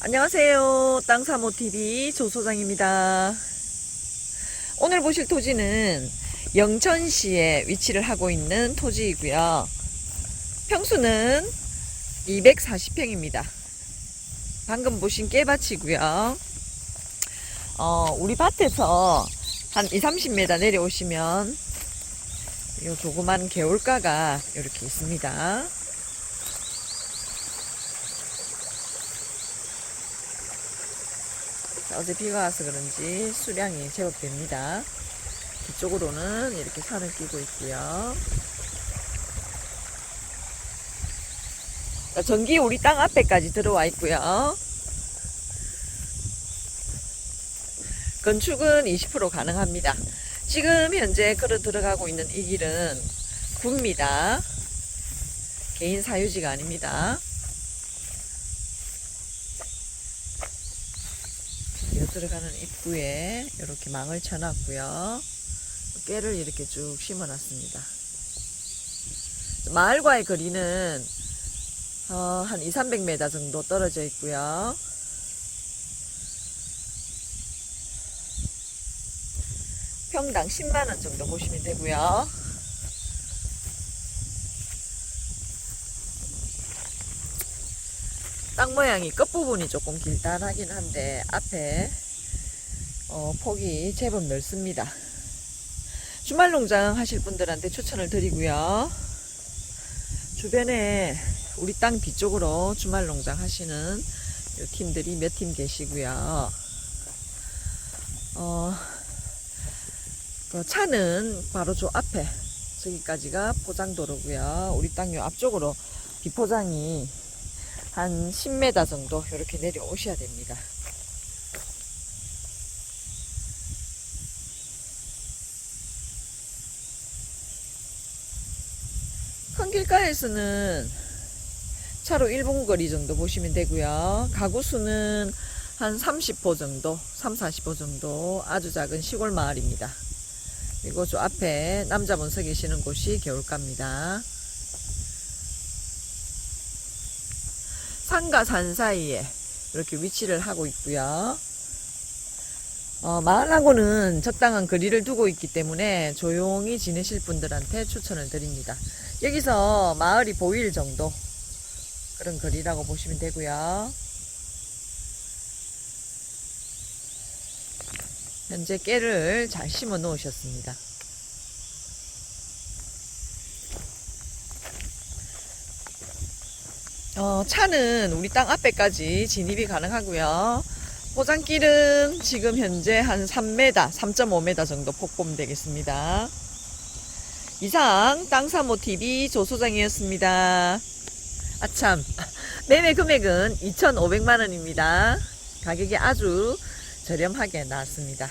안녕하세요. 땅사모TV 조소장입니다. 오늘 보실 토지는 영천시에 위치를 하고 있는 토지이고요. 평수는 240평입니다. 방금 보신 깨밭이고요. 어, 우리 밭에서 한 2, 30m 내려오시면 요 조그만 개울가가 이렇게 있습니다. 어제 비가 와서 그런지 수량이 제법 됩니다. 뒤쪽으로는 이렇게 산을 끼고 있고요. 자, 전기 우리 땅 앞에까지 들어와 있고요. 건축은 20% 가능합니다. 지금 현재 걸어 들어가고 있는 이 길은 굽니다. 개인 사유지가 아닙니다. 여 들어가는 입구에 이렇게 망을 쳐놨고요. 깨를 이렇게 쭉 심어놨습니다. 마을과의 거리는 어, 한 2, 300m 정도 떨어져 있고요. 평당 10만원 정도 보시면 되고요. 땅 모양이 끝부분이 조금 길다하긴 한데 앞에 어, 폭이 제법 넓습니다. 주말 농장 하실 분들한테 추천을 드리고요. 주변에 우리 땅 뒤쪽으로 주말 농장 하시는 요 팀들이 몇 팀 계시고요. 어, 그 차는 바로 저 앞에 저기까지가 포장도로고요. 우리 땅 요 앞쪽으로 비포장이 한 10m 정도 이렇게 내려오셔야 됩니다. 큰 길가에서는 차로 1분 거리 정도 보시면 되고요. 가구 수는 한 30호 정도, 3, 40호 정도 아주 작은 시골 마을입니다. 그리고 저 앞에 남자분 서 계시는 곳이 겨울가입니다. 산과 산 사이에 이렇게 위치를 하고 있고요. 어, 마을하고는 적당한 거리를 두고 있기 때문에 조용히 지내실 분들한테 추천을 드립니다. 여기서 마을이 보일 정도 그런 거리라고 보시면 되고요. 현재 깨를 잘 심어 놓으셨습니다. 어, 차는 우리 땅 앞에까지 진입이 가능하고요. 포장길은 지금 현재 한 3m, 3.5m 정도 폭범 되겠습니다. 이상 땅사모TV 조소장이었습니다. 아참, 매매 금액은 2,500만원입니다. 가격이 아주 저렴하게 나왔습니다.